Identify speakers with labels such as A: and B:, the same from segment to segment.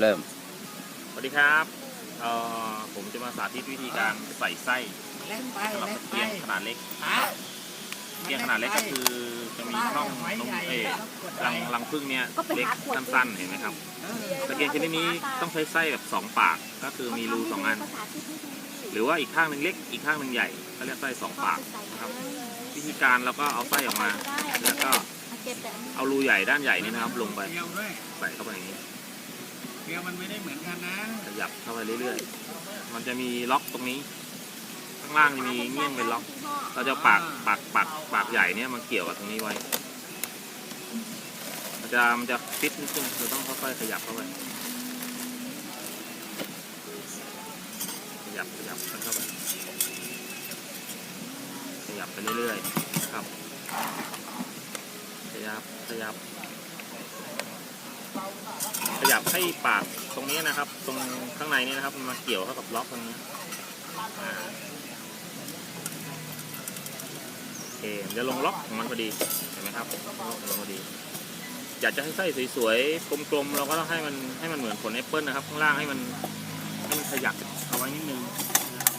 A: เริ่ม
B: สวัสดีครับเอ่อผมจะมาสาธิตวิธีการใส่ไส้
C: เล็กไป
B: สำหรับ
C: เล็ก
B: ตะ
C: ไป
B: เกียงขนาดเล็ก
C: ฮะ
B: ตะเกียงขนาดเล็กก็คือจะมีช่องตรงเออรังรังพึ่งเนี่ยเล็กสั้นๆเห็นไหมครับตะเกียงชนิดนี้ต้องใช้ไส้แบบสองปากก็คือมีรูสองอัน หรือว่าอีกข้างหนึ่งเล็กอีกข้างหนึ่งใหญ่ก็เรียกไส้สองปากนะครับ วิธีการเราก็เอาไส้ออกมา แล้วก็เอารูใหญ่ด้านใหญ่นี่นะครับ ลงไป
C: เกลียวด้วย
B: ใส่เข้าไปอย่างนี้
C: เกลียวมันไม่ได้เหมือนกันนะ
B: ขยับเข้าไปเรื่อยๆ มันจะมีล็อกตรงนี้ ข้างล่างจะมีเงี้ยงเป็นล็อก เราจะเอาปากปากปากปากใหญ่เนี่ยมาเกี่ยวกับตรงนี้ไว้ มันจะมันจะฟิตนิดนึงเราต้องค่อยๆขยับเข้าไป ขยับขยับเข้าไป ขยับไปเรื่อยๆนะครับ ขยับขยับขยับ ให้ปากตรงนี้นะครับ ตรงข้างในนี้นะครับ มาเกี่ยวเข้ากับล็อกตรงนี้อ่าโอเคมันจะลงล็อกของมันพอดีเห็นไหมครับลงพอดี อยากจะให้ไส้สวยๆกลมๆเราก็ต้องให้มันให้มันเหมือนผลแอปเปิลนะครับ ข้างล่างให้มันให้มันขยับเอาไว้นิดนึงนะครับ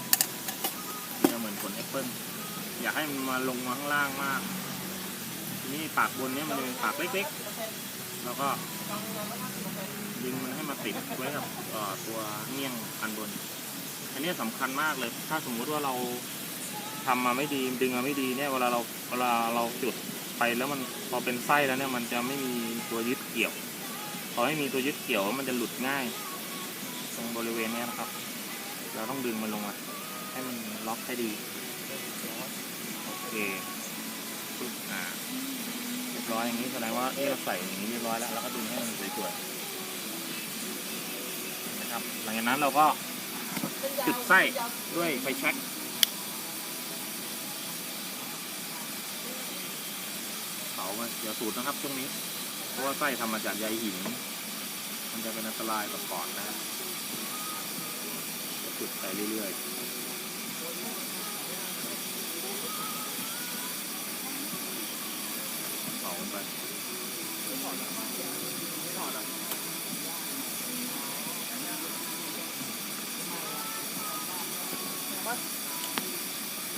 B: จะเหมือนผลแอปเปิลอยากให้มันมาลงมาข้างล่างมากทีนี้ปากบนเนี้ยมันเป็นปากเล็กๆ แล้วก็ดึงมันให้มาติดไว้กับตัวเงี้ยงอันบน อันนี้สำคัญมากเลย ถ้าสมมุติว่าเราทำมาไม่ดีดึงมาไม่ดีเนี่ยเวลาเราเวลาเราจุดไปแล้วมันพอเป็นไส้แล้วเนี่ยมันจะไม่มีตัวยึดเกี่ยว พอไม่มีตัวยึดเกี่ยวมันจะหลุดง่าย ตรงบริเวณนี้นะครับ เราต้องดึงมันลงมาให้มันล็อกให้ดีโอเคปึ๊บอ่าเรียบร้อยอย่างนี้แสดงว่าเอ๊ะเราใส่อย่างนี้เรียบร้อยแล้วเราก็ดึงให้มันสวยๆ นะครับ หลังจากนั้นเราก็จุดไส้ด้วยไฟแช็กเผามาอย่าสูดนะครับช่วงนี้ เพราะว่าไส้ทำมาจากใยหิน มันจะเป็นอันตรายต่อปอดนะครับจุดไปเรื่อยๆเผามันไป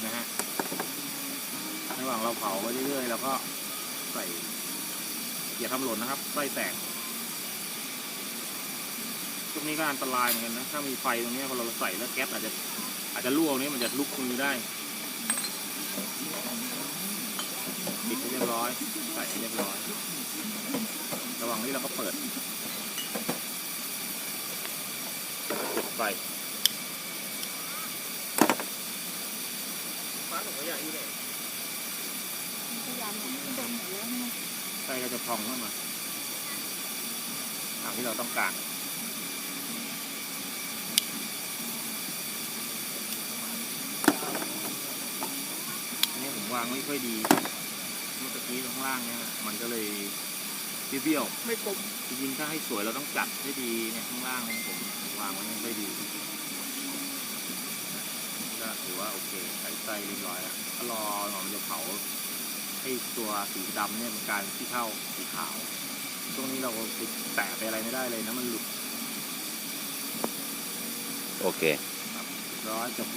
B: นะฮะ ระหว่างเราเผาไปเรื่อยๆแล้วก็ใส่อย่าทำหล่นนะครับไส้แตกพวกนี้ก็อันตรายเหมือนกันนะ ถ้ามีไฟตรงนี้พอเราใส่แล้วแก๊สอาจจะอาจจะรั่วนี้มันจะลุกมือได้ปิดให้เรียบร้อย ใส่ให้เรียบร้อย ระหว่างนี้เราก็เปิดปิดไฟไส้ก็จะพองขึ้นมาตามที่เราต้องการอันนี้ผมวางไม่ค่อยดี เมื่อกี้ตรงล่างเนี่ยมันก็เลยเบี้ยวๆไม่กลมจริงๆถ้าให้สวยเราต้องจัดให้ดีเนี่ยข้างล่างของผมวางไว้ไม่ค่อยดีก็ถือว่าโอเคใส่ไส้เรียบร้อยแล้วก็รอหน่อยมันจะเผา ให้ตัวสีดำเนี่ยมันกลายเป็นที่เท่าสีขาว ช่วงนี้เราไปแตะไปอะไรไม่ได้เลยนะมันหลุด
A: โอเค
B: ร้อยจบที่